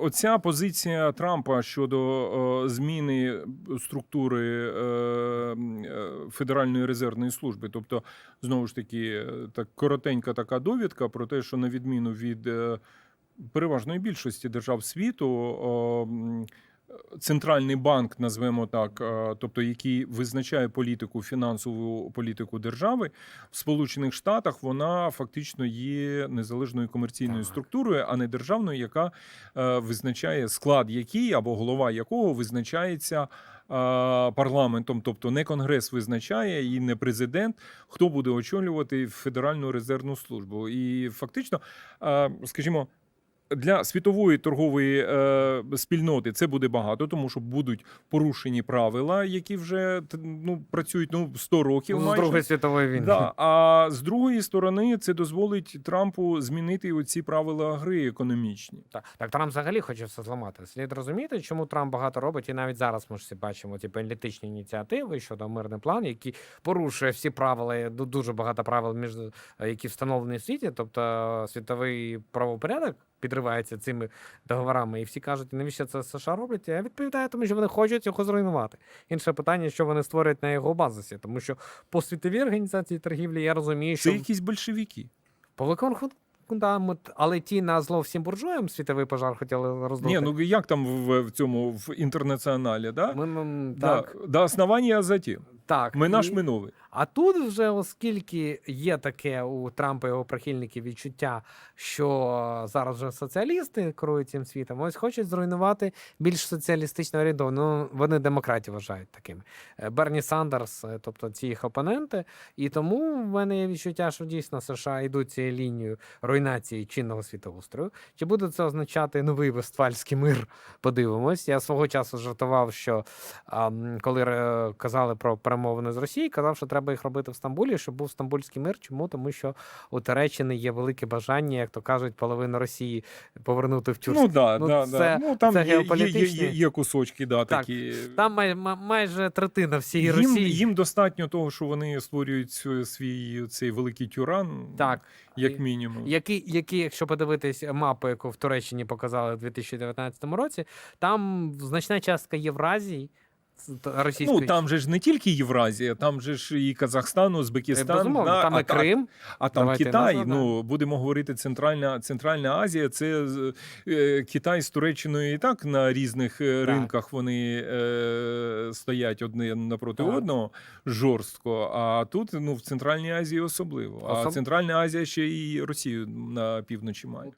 Оця позиція Трампа щодо е, зміни структури е, е, Федеральної резервної служби, тобто, знову ж таки, так коротенька така довідка про те, що на відміну від переважної більшості держав світу. Центральний банк, назвемо так, е, тобто який визначає політику, фінансову політику держави в Сполучених Штатах, вона фактично є незалежною комерційною Так. структурою, а не державною, яка е, визначає склад який або голова якого визначається е, парламентом, тобто не конгрес визначає і не президент, хто буде очолювати Федеральну резервну службу. І фактично, скажімо. Для світової торгової е, спільноти це буде багато, тому що будуть порушені правила, які вже ну, працюють ну, 100 років. З. Другої світової війни. Да. А з другої сторони, це дозволить Трампу змінити оці правила гри економічні. Так, так Трамп взагалі хоче все зламати. Слід розуміти, чому Трамп багато робить, і навіть зараз ми ж всі бачимо ті політичні ініціативи щодо мирний план, які порушує всі правила, дуже багато правил, між які встановлені в світі. Тобто е, світовий правопорядок підривається цими договорами, і всі кажуть, навіщо це США роблять? Я відповідаю, тому що вони хочуть його зруйнувати. Інше питання, що вони створюють на його базисі, тому що по світовій організації торгівлі я розумію, Це що якісь большевики. по великому рахунку, але ті на зло всім буржуям світовий пожар хотіли роздути. Ні, ну як там в, в цьому в інтернаціоналі, да? Ми, м, Да, так, до основання затім. так. Ми наш І- ми новий. А тут вже, оскільки є таке у Трампа і його прихильників відчуття, що зараз вже соціалісти керують цим світом, ось хочуть зруйнувати більш соціалістично орієнтовано. Ну, вони демократів вважають такими. Е, Берні Сандерс, е, тобто ці їх опоненти. І тому в мене є відчуття, що дійсно США йдуть цією лінією руйнації чинного світоустрою. Чи буде це означати новий Вестфальський мир? Подивимось. Я свого часу жартував, що а, коли е, казали про перемовини з Росією, казав, що треба їх робити в Стамбулі, щоб був стамбульський мир. Чому? Тому що у Туреччини є велике бажання, як то кажуть, половину Росії повернути в Тюрк. Ну да, Ну, да, це- да. Ну там це є, є, є, є, є кусочки, да, Так, такі. Там май, майже третина всієї Їм, Росії. їм достатньо того, що вони створюють свій- цей великий тюран, Так. як мінімум. Які, які, якщо подивитись мапу, яку в Туреччині показали в 2019 році, там значна частка Євразії російської. Ну там же ж не тільки Євразія, там же ж і Казахстан, Узбекистан, Безумовно, да, там а, і Крим. А там Давайте Китай, назва, да. ну будемо говорити, Центральна Центральна Азія. Це е, Китай з Туреччиною і так на різних е, Так. ринках вони е, стоять одне напроти Так. одного жорстко. А тут ну в Центральній Азії особливо. А Центральна Азія ще і Росію на півночі має.